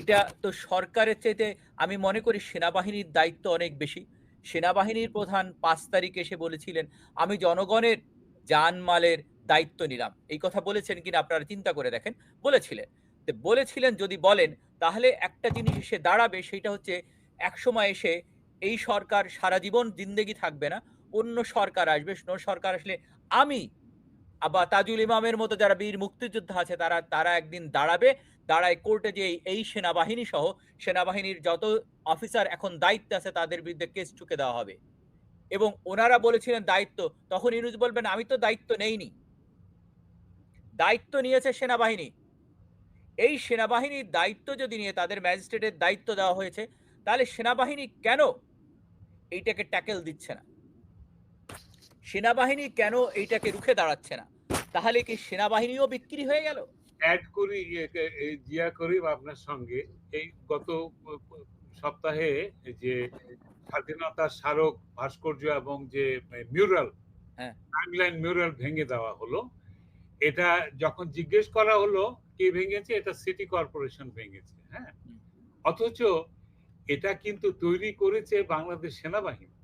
এটা তো সরকারের চাইতে, আমি মনে করি সেনাবাহিনীর দায়িত্ব অনেক বেশি। সেনাবাহিনীর প্রধান পাঁচ তারিখ এসে বলেছিলেন, আমি জনগণের জানমালের দায়িত্ব নিলাম। এই কথা বলেছেন কিনা আপনারা চিন্তা করে দেখেন। বলেছিলেন। বলেছিলেন যদি বলেন, তাহলে একটা জিনিস এসে দাঁড়াবে সেটা হচ্ছে একসময় এসে এই সরকার সারা জীবন জিন্দেগি থাকবে না, অন্য সরকার আসবে, অন্য সরকার আসলে আমি আবার তাজুল ইমামের মতো যারা বীর মুক্তিযোদ্ধা আছে, তারা তারা একদিন দাঁড়াবে দাঁড়ায় কোর্টে যে এই- সেনাবাহিনী সহ সেনাবাহিনীর যত অফিসার এখন দায়িত্বে আছে তাদের বিরুদ্ধে কেস চুকে দেওয়া হবে। এবং ওনারা বলেছিলেন দায়িত্ব, তখন ইউনুস বলবেন, আমি তো দায়িত্ব নেইনি। দায়িত্ব নিয়েছে সেনাবাহিনী। এই সেনাবাহিনীর দায়িত্ব যদি নিয়ে তাদের ম্যাজিস্ট্রেটের দায়িত্ব দেওয়া হয়েছে, তাহলে সেনাবাহিনী কেন এইটাকে ট্যাকেল দিচ্ছে না? সেনাবাহিনী কেন এইটাকে রুখে দাঁড়াচ্ছে না? তাহলে কি সেনাবাহিনীও বিক্রি হয়ে গেল? অ্যাড করি এ- জিয়া করিম আপনার সঙ্গে। এই গত সপ্তাহে যে স্বাধীনতার স্মারক ভাস্কর্য এবং যে মিউরাল হ্যাঁ। টাইমলাইন মিউরাল ভেঙে দেওয়া হলো এটা যখন জিজ্ঞেস করা হলো কে ভেঙেছে? এটা সিটি কর্পোরেশন ভেঙেছে হ্যাঁ। অথচ এটা কিন্তু তৈরি করেছে বাংলাদেশ সেনাবাহিনী।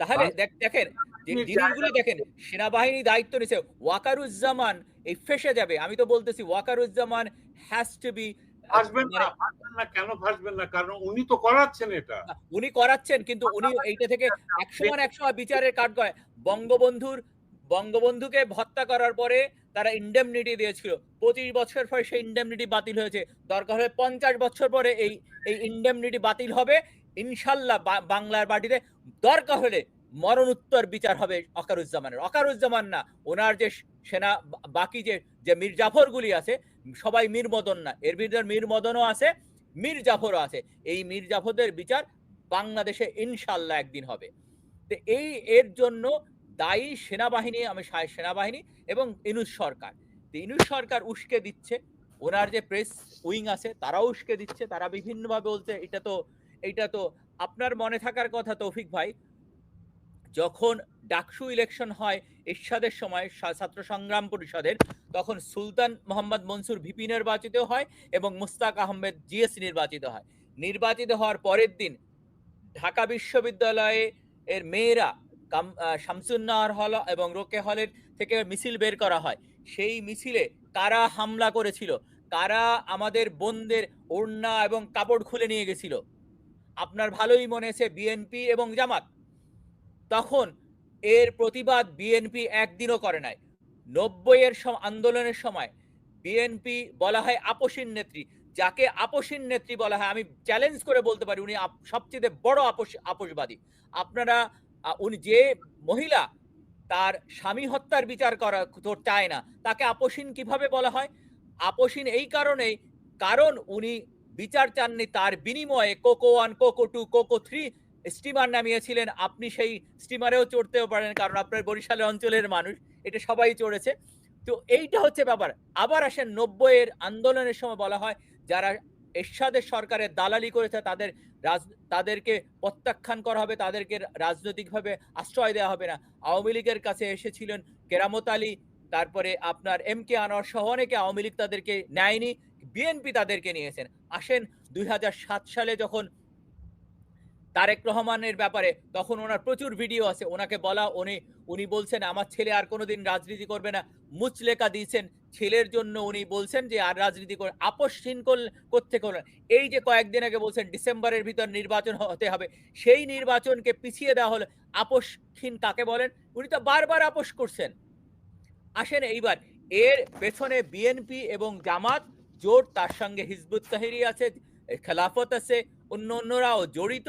তাহলে দেখেন যে জিনিসগুলো দেখেন সেনাবাহিনী দায়িত্ব নিছে। ওয়াকারুজ্জামান এই ফেসে যাবে। আমি তো বলতেছি ওয়াকারুজ্জামান হ্যাজ টু বি ফাঁসবেন না ফাঁসবেন না কেন ফাঁসবেন না? কারণ উনি তো করাচ্ছেন এটা। উনি করাচ্ছেন কিন্তু উনি এইটা থেকে একশো মান একশো বিচারের কাঠ বঙ্গবন্ধুর বঙ্গবন্ধুকে হত্যা করার পরে তারা ইন্ডেমনিটি দিয়েছিল। পঁচিশ বছর পরে সেই ইন্ডেমনিটি বাতিল হয়েছে। দরকার হলে পঞ্চাশ বছর পরে এই এই ইন্ডেমনিটি বাতিল হবে। ইনশাল্লাহ বাংলার বাটিতে দরকার হলে মরণোত্তর বিচার হবে অকারুজ্জামানের। অকারুজ্জামান না, ওনার যে সেনা বাকি যে যে মীর জাফরগুলি আছে, সবাই মীর মদন না। এর ভিতর মীর মদনও আছে, মীর জাফরও আছে। এই মীর জাফরদের বিচার বাংলাদেশে ইনশাল্লাহ একদিন হবে। তো এই এর জন্য দায়ী সেনাবাহিনী, আমি সেনাবাহিনী এবং ইনুস সরকার। তো ইনুস সরকার উস্কে দিচ্ছে, ওনার যে প্রেস উইং আছে, তারাও উস্কে দিচ্ছে, তারা বিভিন্নভাবে বলছে, এটা তো এটা তো আপনার মনে থাকার কথা, তৌফিক ভাই। যখন ডাকসু ইলেকশন হয় এরশাদের সময় ছাত্র সংগ্রাম পরিষদের, তখন সুলতান মোহাম্মদ মনসুর ভিপি নির্বাচিত হয় এবং মুস্তাক আহমেদ জিএস নির্বাচিত হয়। নির্বাচিত হওয়ার পরের দিন ঢাকা বিশ্ববিদ্যালয়ে এর মেয়েরা শামসুন্নাহর হল এবং রোকে হলের থেকে মিছিল বের করা হয়। সেই মিছিলে কারা হামলা করেছিল? কারা আমাদের বোনদের ওড়না এবং কাপড় খুলে নিয়ে গেছিল? আপনার ভালোই মনে আছে বিএনপি এবং জামাত। তখন এর প্রতিবাদ বিএনপি একদিনও করে নাই। নব্বইয়ের আন্দোলনের সময় বিএনপি বলা হয় আপসীন নেত্রী। যাকে আপসীন নেত্রী বলা হয়, আমি চ্যালেঞ্জ করে বলতে পারি, উনি সবচেয়ে বড় আপোষ আপোষবাদী আপনারা উনি যে মহিলা, তার স্বামী হত্যার বিচার করা চায় না, তাকে আপসীন কীভাবে বলা হয়? আপসীন এই কারণেই, কারণ উনি বিচার চাননি তার বিনিময়ে Koko one, Koko two, Koko three steamer নামিয়েছিলেন। আপনি সেই স্টিমারেও চড়তেও পারেন কারণ আপনার বরিশালের অঞ্চলের মানুষ, এটা সবাই চড়েছে। তো এইটা হচ্ছে ব্যাপার। আবার আসেন নব্বইয়ের আন্দোলনের সময় বলা হয়, যারা এরশাদের সরকারের দালালি করেছে, তাদের রাজ, তাদেরকে প্রত্যাখ্যান করা হবে, তাদেরকে রাজনৈতিকভাবে আশ্রয় দেওয়া হবে না। আওয়ামী লীগের কাছে এসেছিলেন কেরামত আলী, তারপরে আপনার এম কে আনোয়ার সহ অনেকে আওয়ামী লীগ তাদেরকে নেয়নি। বিএনপি তাদেরকে নিয়েছেন। আসেন দুই হাজার সাত সালে যখন তারেক রহমানের ব্যাপারে, তখন ওনার প্রচুর ভিডিও আছে। ওনাকে বলা, উনি উনি বলছেন, আমার ছেলে আর কোনোদিন রাজনীতি করবে না। মুচলেখা দিয়েছেন, ছেলের জন্য উনি বলছেন যে, আর রাজনীতি করে আপসহীন করতে করলেন এই যে কয়েকদিন আগে বলছেন, ডিসেম্বরের ভিতর নির্বাচন হতে হবে। সেই নির্বাচনকে পিছিয়ে দেওয়া হলো। আপসহীন কাকে বলেন? উনি তো বারবার আপোষ করছেন। আসেন এইবার, এর পেছনে বিএনপি এবং জামাত জোট, তার সঙ্গে হিজবুত তাহিরি আছে খেলাফত আছে, অন্য অন্যরাও জড়িত।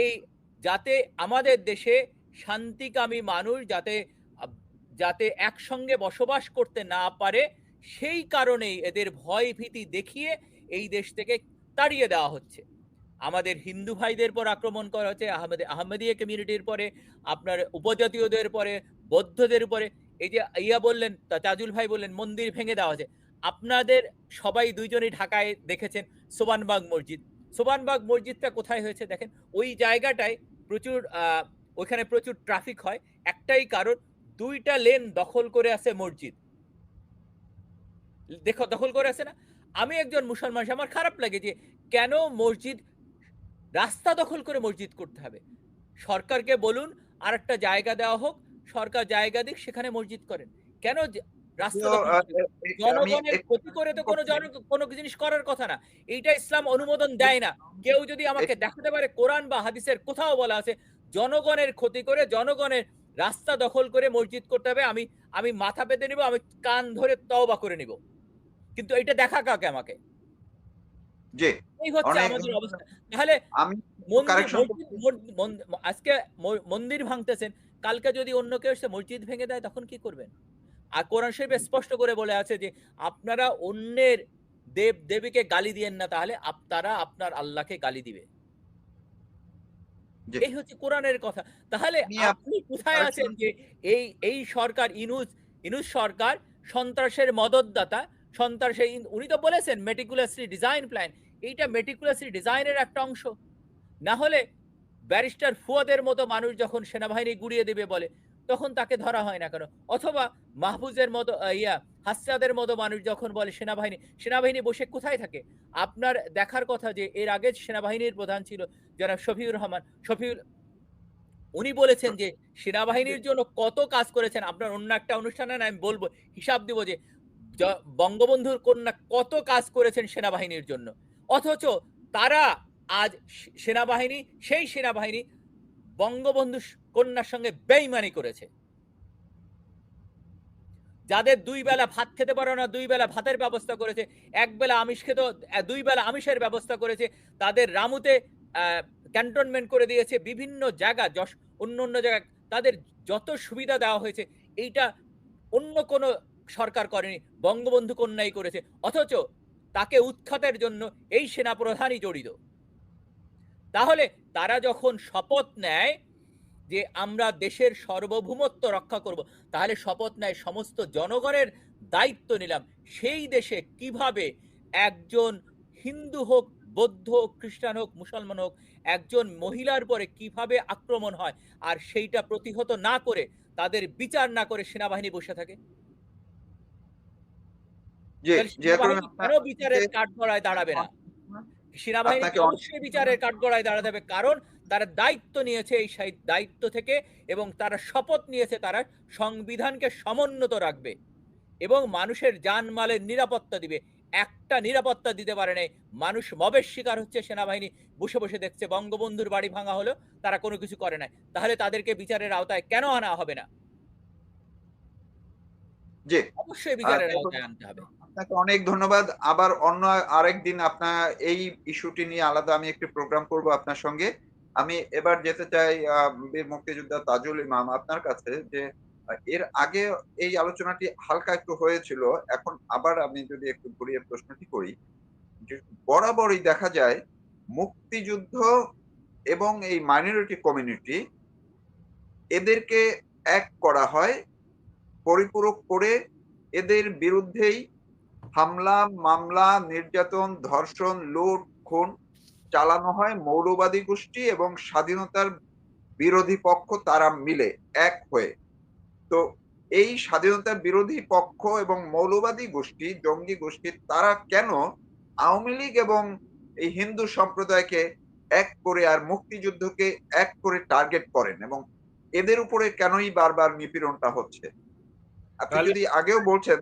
এই যাতে আমাদের দেশে শান্তিকামী মানুষ যাতে যাতে একসঙ্গে বসবাস করতে না পারে, সেই কারণেই এদের ভয় ভীতি দেখিয়ে এই দেশ থেকে তাড়িয়ে দেওয়া হচ্ছে। আমাদের হিন্দু ভাইদের পর আক্রমণ করা হচ্ছে, আহমেদ, আহমেদিয়া কমিউনিটির পরে, আপনার উপজাতীয়দের পরে, বৌদ্ধদের উপরে এই যে ইয়া বললেন তাজুল ভাই বললেন, মন্দির ভেঙে দেওয়া হয়েছে আপনাদের সবাই দুইজনই ঢাকায় দেখেছেন সোবানবাগ মসজিদ। সোবানবাগ মসজিদটা কোথায় হয়েছে দেখেন? ওই জায়গাটায় প্রচুর ওইখানে প্রচুর ট্রাফিক হয়। একটাই কারণ, দুইটা লেন দখল করে আছে মসজিদ। দেখো, দখল করে আছে না? আমি একজন মুসলমান আমার খারাপ লাগে যে কেন মসজিদ, রাস্তা দখল করে মসজিদ করতে হবে? সরকারকে বলুন আর একটা জায়গা দেওয়া হোক, সরকার জায়গা দিক, সেখানে মসজিদ করেন। কেন জনগণের ক্ষতি করে তো কোনো জন কোনো জিনিস করার কথা না। এইটা ইসলাম অনুমোদন দেয় না। কেউ যদি আমাকে দেখাতে পারে কোরআন বা হাদিসের কোথাও বলা আছে জনগণের ক্ষতি করে জনগণের রাস্তা দখল করে মসজিদ করতে হবে আমি আমি মাথা পেতে নিব আমি কান ধরে তওবা করে নিব। কিন্তু এটা দেখা কাকে আমাকে? এই হচ্ছে আমাদের অবস্থা। তাহলে আজকে মন্দির ভাঙতেছেন কালকে যদি অন্য কেউ এসে মসজিদ ভেঙে দেয় তখন কি করবেন? আর কোরআন শরীফে স্পষ্ট করে বলে আছে যে আপনারা অন্যের দেব দেবীকে গালি দিয়েন না তাহলে আপ- তারা আপনার আল্লাহকে গালি দিবে। এই হচ্ছে কোরআনের কথা। তাহলে আপনি কোথায় আছেন যে এই এই সরকার ইনুস ইনুস সরকার সন্ত্রাসের মদতদাতা সন্ত্রাসের উনি তো বলেছেন মেটিকুলাসলি ডিজাইন প্ল্যান এইটা মেটিকুলাসলি ডিজাইনের একটা অংশ। না হলে ব্যারিস্টার ফুয়াদের মতো মানুষ যখন সেনাবাহিনী গুড়িয়ে দেবে বলে তখন তাকে ধরা হয় না কেন? অথবা মাহফুজের মতো ইয়া হাসনাদের মতো মানুষ যখন বলে সেনাবাহিনী সেনাবাহিনী বসে কোথায় থাকে? আপনার দেখার কথা যে এর আগে সেনাবাহিনীর প্রধান ছিল যারা শফিউর রহমান, শফিউল, উনি বলেছেন যে সেনাবাহিনীর জন্য কত কাজ করেছেন, আপনার অন্য একটা অনুষ্ঠানে আমি বলব, হিসাব দিব যে বঙ্গবন্ধুর কন্যা কত কাজ করেছেন সেনাবাহিনীর জন্য। অথচ তারা আজ সেনাবাহিনী, সেই সেনাবাহিনী বঙ্গবন্ধু কন্যার সঙ্গে বেইমানি করেছে। যাদের দুই বেলা ভাত খেতে পারে না, দুই বেলা ভাতের ব্যবস্থা করেছে, এক বেলা আমিষ খেত, দুই বেলা আমিষের ব্যবস্থা করেছে, তাদের রামুতে ক্যান্টনমেন্ট করে দিয়েছে বিভিন্ন জায়গা, যশ, অন্য অন্য জায়গায় তাদের যত সুবিধা দেওয়া হয়েছে, এইটা অন্য কোনো সরকার করেনি, বঙ্গবন্ধু কন্যাই করেছে, অথচ তাকে উৎখাতের জন্য এই সেনাপ্রধানই জড়িত। তাহলে তারা যখন শপথ নেয় যে আমরা দেশের সার্বভৌমত্ব রক্ষা করব তাহলে শপথ নেয় সমস্ত জনগণের দায়িত্ব নিলাম। সেই দেশে কীভাবে একজন হিন্দু হোক বৌদ্ধ হোক খ্রিস্টান হোক মুসলমান হোক একজন মহিলার পরে কীভাবে আক্রমণ হয় আর সেইটা প্রতিহত না করে তাদের বিচার না করে সেনাবাহিনী বসে থাকে? কেন বিচারের কাঠগড়ায় দাঁড়াবে না? সেনাবাহিনী অবশ্যই বিচারের কাঠগড়ায় দাঁড়াতে হবে। কারণ তারা দায়িত্ব নিয়েছে এই দায়িত্ব থেকে এবং তারা শপথ নিয়েছে তারা সংবিধানকে সমুন্নত রাখবে এবং মানুষের জানমালের নিরাপত্তা দিবে। একটা নিরাপত্তা দিতে পারে নাই। মানুষ মবের শিকার হচ্ছে সেনাবাহিনী। বসে বসে দেখছে বঙ্গবন্ধুর বাড়ি ভাঙা হলো তারা কোনো কিছু করে নাই। তাহলে তাদেরকে বিচারের আওতায় কেন আনা হবে না? জি। অবশ্যই বিচারের আওতায় আনতে হবে। আপনাকে অনেক ধন্যবাদ। আবার অন্য আরেক দিন আপনার এই ইস্যুটি নিয়ে আলাদা আমি একটি প্রোগ্রাম করব আপনার সঙ্গে। আমি এবার যেতে চাই বীর মুক্তিযোদ্ধা তাজুল ইমাম আপনার কাছে যে এর আগে এই আলোচনাটি হালকা একটু হয়েছিল, এখন আবার আমি যদি একটু ঘুরিয়ে প্রশ্নটি করি বরাবরই দেখা যায় মুক্তিযুদ্ধ এবং এই মাইনরিটি কমিউনিটি এদেরকে এক করা হয়, পরিপূরক করে এদের বিরুদ্ধেই হামলা, মামলা, নির্যাতন, ধর্ষণ, লুট, খুন চালানো হয় মৌলবাদী গোষ্ঠী এবং স্বাধীনতার বিরোধী পক্ষ তারা মিলে এক হয়ে। তো এই স্বাধীনতার বিরোধী পক্ষ এবং মৌলবাদী গোষ্ঠী জঙ্গি গোষ্ঠী তারা কেন আওয়ামী লীগ এবং এই হিন্দু সম্প্রদায়কে এক করে আর মুক্তিযুদ্ধকে এক করে টার্গেট করেন এবং এদের উপরে কেনই বারবার নিপীড়নটা হচ্ছে? আপনি যদি আগেও বলছেন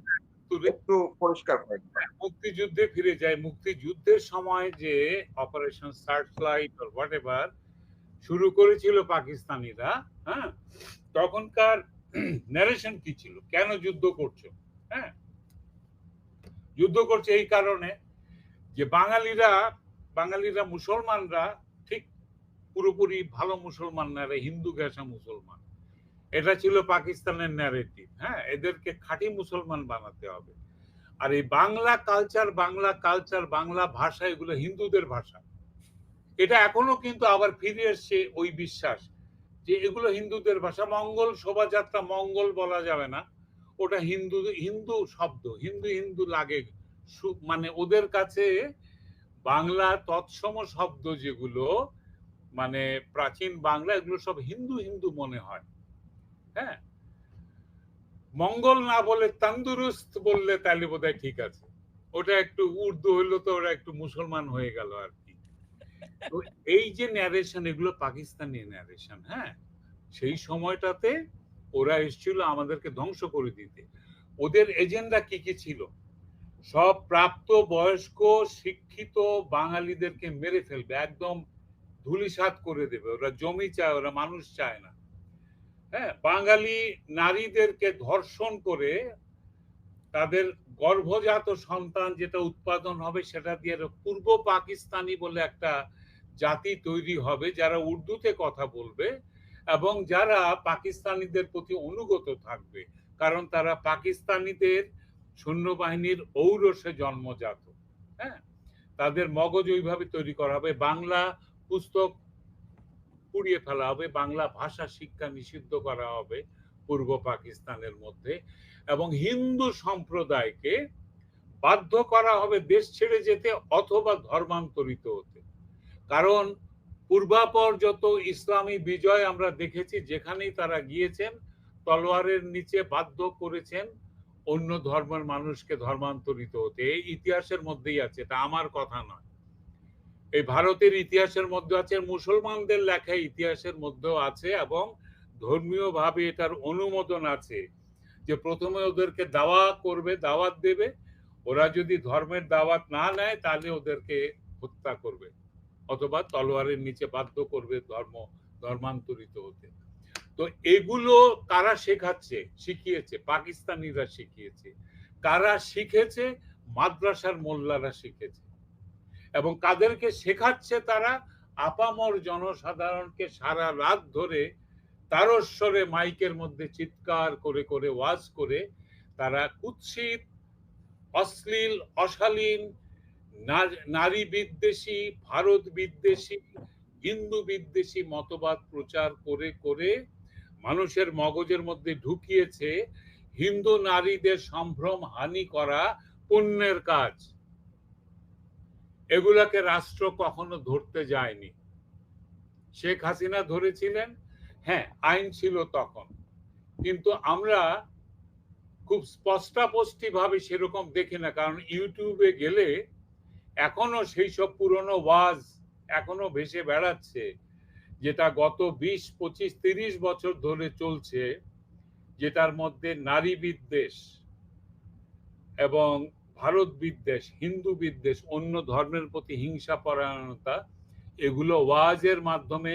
একটু পরিষ্কার করেন মুক্তিযুদ্ধে ফিরে যায়। মুক্তিযুদ্ধের সময় যে অপারেশন অর হোয়াট এভার শুরু করেছিল পাকিস্তানিরা হ্যাঁ তখনকার ন্যারেশন কি ছিল? কেন যুদ্ধ করছ? হ্যাঁ যুদ্ধ করছে এই কারণে যে বাঙালিরা বাঙালিরা মুসলমানরা ঠিক পুরোপুরি ভালো মুসলমান না হিন্দু ঘেঁষা মুসলমান। এটা ছিল পাকিস্তানের ন্যারেটিভ হ্যাঁ? এদেরকে খাঁটি মুসলমান বানাতে হবে। আর এই বাংলা কালচার বাংলা কালচার বাংলা ভাষা, এগুলো হিন্দুদের ভাষা। এটা এখনও কিন্তু আবার ফিরে এসছে ওই বিশ্বাস যে এগুলো হিন্দুদের ভাষা। মঙ্গল শোভাযাত্রা মঙ্গল বলা যাবে না। ওটা হিন্দু হিন্দু শব্দ, হিন্দু হিন্দু লাগে। মানে ওদের কাছে বাংলা তৎসম শব্দ যেগুলো মানে প্রাচীন বাংলা, এগুলো সব হিন্দু হিন্দু মনে হয়। হ্যাঁ। মঙ্গল না বলে তন্দুরুস্ত বললে তাহলে বোধহয় ঠিক আছে। ওটা একটু উর্দু হইল তো ওরা একটু মুসলমান হয়ে গেল আর কি। এই যে ন্যারেশন এগুলো পাকিস্তানি ন্যারেশন হ্যাঁ? সেই সময়টাতে ওরা এসেছিল আমাদেরকে ধ্বংস করে দিতে। ওদের এজেন্ডা কি কি ছিল? সব প্রাপ্ত, বয়স্ক, শিক্ষিত বাঙালিদেরকে মেরে ফেলবে, একদম ধুলিসাৎ করে দেবে। ওরা জমি চায়, ওরা মানুষ চায় না। হ্যাঁ বাঙালি নারীদেরকে ধর্ষণ করে তাদের গর্ভজাত সন্তান যেটা উৎপাদন হবে সেটা দিয়ে পূর্ব পাকিস্তানি বলে একটা জাতি তৈরি হবে যারা উর্দুতে কথা বলবে এবং যারা পাকিস্তানিদের প্রতি অনুগত থাকবে। কারণ তারা পাকিস্তানিদের সৈন্যবাহিনীর ঔরসে জন্মজাত। হ্যাঁ তাদের মগজ ওইভাবে তৈরি করা হবে। বাংলা পুস্তক পুড়িয়ে ফেলা হবে, বাংলা ভাষা শিক্ষা নিষিদ্ধ করা হবে পূর্ব পাকিস্তানের মধ্যে এবং হিন্দু সম্প্রদায়কে বাধ্য করা হবে দেশ ছেড়ে যেতে অথবা ধর্মান্তরিত হতে। কারণ পূর্বাপর যত ইসলামী বিজয় আমরা দেখেছি, যেখানেই তারা গিয়েছেন, তলোয়ারের নিচে বাধ্য করেছেন অন্য ধর্মের মানুষকে ধর্মান্তরিত হতে। এই ইতিহাসের মধ্যেই আছে, এটা আমার কথা নয়। এই ভারতের ইতিহাসের মধ্যে আছে, মুসলমানদের লেখা ইতিহাসের মধ্যেও আছে এবং ধর্মীয় ভাবে এটার অনুমোদন আছে যে প্রথমে ওদেরকে দাওয়া করবে, দাওয়াত দেবে। ওরা যদি ধর্মের দাওয়াত না নেয়, তাহলে ওদেরকে হত্যা করবে অথবা তলোয়ারের নিচে বাধ্য করবে ধর্ম, ধর্মান্তরিত হতে। তো এগুলো কারা শেখাচ্ছে? শিখিয়েছে, পাকিস্তানিরা শিখিয়েছে। কারা শিখেছে? মাদ্রাসার মোল্লারা শিখেছে। এবং কাদেরকে শেখাচ্ছে তারা, আপামর জনসাধারণকে সারা রাত ধরে তারস্বরে মাইকের মধ্যে চিৎকার করে করে, ওয়াজ করে তারা কুৎসিত, অশ্লীল, অশালীন নারী বিদ্বেষী, ভারত বিদ্বেষী, হিন্দু বিদ্বেষী মতবাদ প্রচার করে করে মানুষের মগজের মধ্যে ঢুকিয়েছে হিন্দু নারীদের সম্ভ্রম হানি করা পুণ্যের কাজ। এগুলাকে রাষ্ট্র কখনো ধরতে যায়নি। শেখ হাসিনা ধরেছিলেন হ্যাঁ আইন ছিল তখন। কিন্তু আমরা খুব স্পষ্টাপষ্টি ভাবে সেরকম দেখি না, কারণ ইউটিউবে গেলে এখনও সেই সব পুরনো ওয়াজ এখনও ভেসে বেড়াচ্ছে, যেটা গত বিশ, পঁচিশ, তিরিশ বছর ধরে চলছে, যেটার মধ্যে নারী বিদ্বেষ এবং ভারত বিদ্বেষ, হিন্দু বিদ্বেষ, অন্য ধর্মের প্রতি হিংসা, পরায়ণতা, এগুলো ওয়াজের মাধ্যমে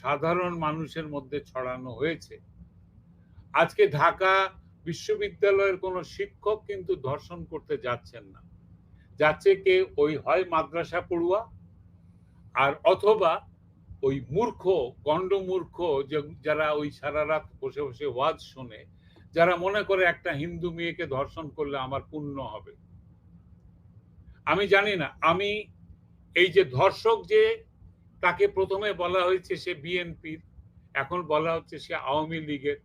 সাধারণ মানুষের মধ্যে ছড়ানো হয়েছে। আজকে ঢাকা বিশ্ববিদ্যালয়ের কোনো শিক্ষক কিন্তু ধর্ষণ করতে যাচ্ছেন না। যাচ্ছে কে? ওই হয় মাদ্রাসা পড়ুয়া আর অথবা ওই মূর্খ গণ্ড মূর্খ যারা ওই সারা রাত বসে বসে ওয়াজ শোনে, যারা মনে করে একটা হিন্দু মেয়েকে ধর্ষণ করলে আমার পুণ্য হবে। আমি জানি না। আমি এই যে ধর্ষক যে তাকে প্রথমে বলা হয়েছে সে বিএনপির, এখন বলা হচ্ছে সে আওয়ামী লীগের।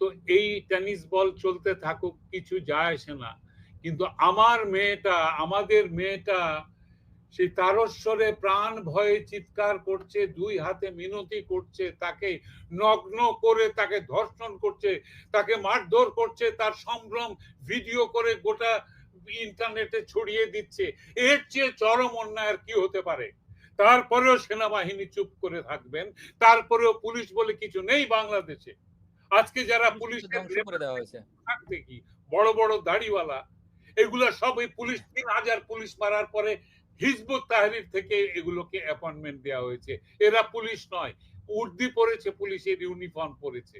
তো এই টেনিস বল চলতে থাকুক, কিছু যায় আসে না। কিন্তু আমার মেয়েটা, আমাদের মেয়েটা সেই তারস্বরে প্রাণ ভয়ে চিৎকার করছে, দুই হাতে মিনতি করছে, তাকে নগ্ন করে, তাকে ধর্ষণ করছে, তাকে মারধর করছে, তার সম্ভ্রম ভিডিও করে গোটা ইন্টারনেটে ছড়িয়ে দিচ্ছে। এর চেয়ে চরম অন্যায় আর কি হতে পারে? তারপরেও সেনাবাহিনী চুপ করে থাকবেন তারপরেও পুলিশ বলে কিছু নেই বাংলাদেশে। আজকে যারা পুলিশ কি বড় বড় দাড়িওয়ালা এগুলা সব এই পুলিশ তিন হাজার পুলিশ মারার পরে হিজবুত তাহরির থেকে এগুলোকে অ্যাপয়েন্টমেন্ট দেওয়া হয়েছে। এরা পুলিশ নয় উর্দি পরেছে পুলিশের ইউনিফর্ম পরেছে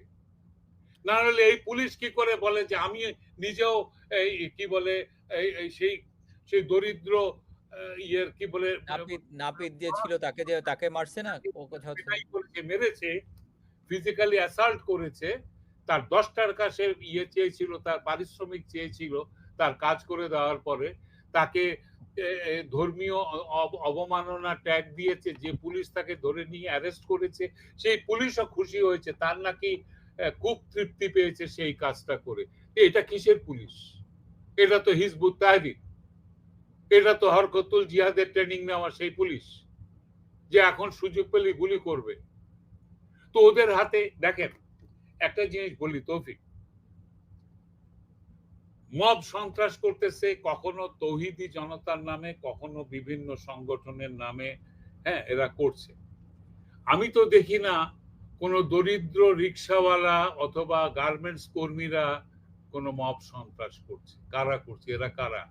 না হলে এই পুলিশ কি করে বলে যে আমি নিজেও এই কি বলে এই সেই সেই দরিদ্র ইয়ের কি বলে নাপিত দিয়ে ছিল তাকে যে তাকে মারছে না? ও কথা করেছে মেরেছে ফিজিক্যালি অ্যাসাল্ট করেছে তার দশটার কাছে ইয়ে চেয়েছিল তার পারিশ্রমিক চেয়েছিল তার কাজ করে দেওয়ার পরে তাকে ধর্মীয় অবমাননা ট্যাগ দিয়েছে যে পুলিশ তাকে ধরে নিয়ে অ্যারেস্ট করেছে সেই পুলিশও খুশি হয়েছে তার নাকি খুব তৃপ্তি পেয়েছে সেই কাজটা করে। এটা কিসের পুলিশ? এটা তো হিজবুত তাহরির। এটা তো হরকতুল জিহাদের ট্রেনিং নেওয়া সেই পুলিশ, যে এখন সুযোগ পেলে গুলি করবে। তো ওদের হাতে, দেখেন, একটা জিনিস বলি তৌফিক। মব সন্ত্রাস করতেছে কখনো তৌহিদি জনতার নামে, কখনো বিভিন্ন সংগঠনের নামে হ্যাঁ এরা করছে। আমি তো দেখি না কোনো দরিদ্র রিক্সাওয়ালা অথবা গার্মেন্টস কর্মীরা কোনো মব সন্ত্রাস করছে। কারা করছে? এরা কারা?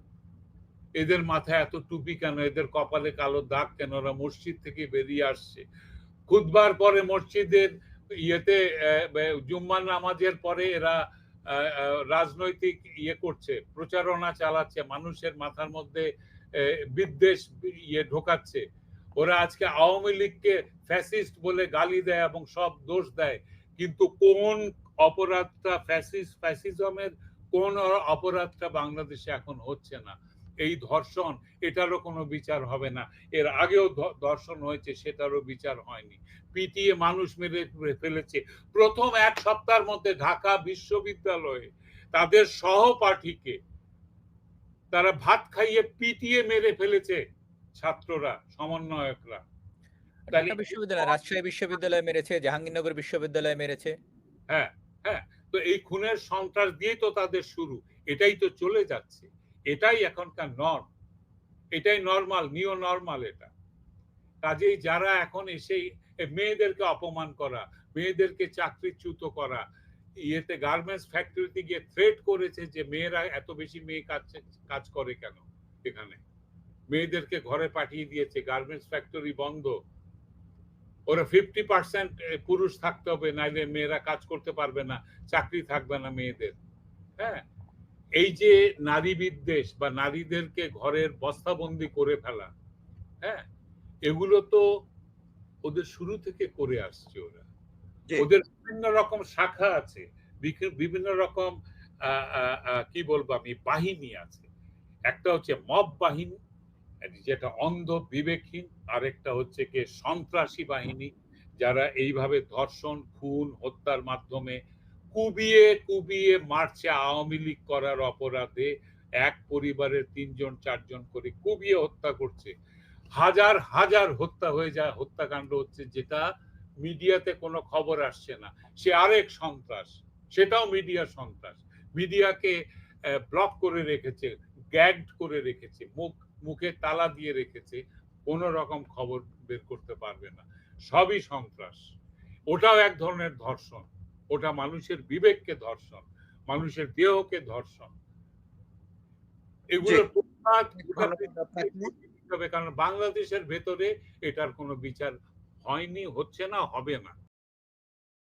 এদের মাথায় এত টুপি কেন? এদের কপালে কালো দাগ কেন? ওরা মসজিদ থেকে বেরিয়ে আসছে। খুদবার পরে মসজিদের ইয়েতে আহ, জুম্মার নামাজের পরে এরা রাজনৈতিক ইয়ে করছে প্রচারণা চালাচ্ছে মানুষের মাথার মধ্যে বিদ্বেষ ইয়ে ঢোকাচ্ছে। ওরা আজকে আওয়ামী লীগকে ফ্যাসিস্ট বলে গালি দেয় এবং সব দোষ দেয়। কিন্তু কোন অপরাধটা ফ্যাসিস্ট ফ্যাসিজমের কোন অপরাধটা বাংলাদেশে এখন হচ্ছে না। এই ধর্ষণ এটারও কোনো বিচার হবে না। এর আগেও ধর্ষণ হয়েছে সেটারও বিচার হয়নি। পিটিয়ে মানুষ মেরে ফেলেছে। প্রথম এক সপ্তাহের মধ্যে ঢাকা বিশ্ববিদ্যালয়ে তাদের সহপাঠীকে তারা ভাত খাইয়ে পিটিয়ে মেরে ফেলেছে ছাত্ররা সমন্বয়করা। বিশ্ববিদ্যালয় রাজশাহী বিশ্ববিদ্যালয় মেরেছে জাহাঙ্গীরনগর বিশ্ববিদ্যালয় মেরেছে। হ্যাঁ। হ্যাঁ তো এই খুনের সন্ত্রাস দিয়ে তো তাদের শুরু। এটাই তো চলে যাচ্ছে। এটাই এখনকার নর্ম এটাই নর্মাল নিও নর্মাল এটা। কাজেই যারা এখন এসে মেয়েদেরকে অপমান করা, মেয়েদেরকে চাকরিচ্যুত করা, ইয়েতে গার্মেন্টস ফ্যাক্টরিতে গিয়ে থ্রেট করেছে যে মেয়েরা এত বেশি মেয়ে কাজ কাজ করে কেন এখানে? মেয়েদেরকে ঘরে পাঠিয়ে দিয়েছে গার্মেন্টস ফ্যাক্টরি বন্ধ। ওরা ফিফটি পার্সেন্ট পুরুষ থাকতে হবে নাইলে মেয়েরা কাজ করতে পারবে না চাকরি থাকবে না মেয়েদের। হ্যাঁ? এই যে নারী বিদ্বেষ বা নারীদেরকে ঘরের বস্তাবন্দি করে ফেলা হ্যাঁ? এগুলো তো ওদের শুরু থেকে করে আসছে ওরা। ওদের বিভিন্ন রকম শাখা আছে বিভিন্ন রকম কি বলব আমি বাহিনী আছে। একটা হচ্ছে মব বাহিনী যেটা অন্ধ বিবেকহীন আরেকটা হচ্ছে কি সন্ত্রাসী বাহিনী, যারা এইভাবে ধর্ষণ, খুন, হত্যার মাধ্যমে কুবিয়ে কুবিয়ে মারছে আওয়ামী লীগ করার অপরাধে। এক পরিবারের তিনজন, চারজন করে কুবিয়ে হত্যা করছে। হাজার হাজার হত্যা হয়ে যায়। হত্যাকাণ্ড হচ্ছে যেটা মিডিয়াতে কোনো খবর আসছে না। সে আরেক সন্ত্রাস, সেটাও মিডিয়া সন্ত্রাস। মিডিয়াকে ব্লক করে রেখেছে গ্যাগড করে রেখেছে, মুখ মুখে তালা দিয়ে রেখেছে কোন রকম খবর বের করতে পারবে না। সবই সন্ত্রাস। ওটাও এক ধরনের ধর্ষণ। ওটা মানুষের বিবেককে ধর্ষণ মানুষের দেহকে ধর্ষণ। হবে কারণ বাংলাদেশের ভেতরে এটার কোনো বিচার হয়নি হচ্ছে না হবে না।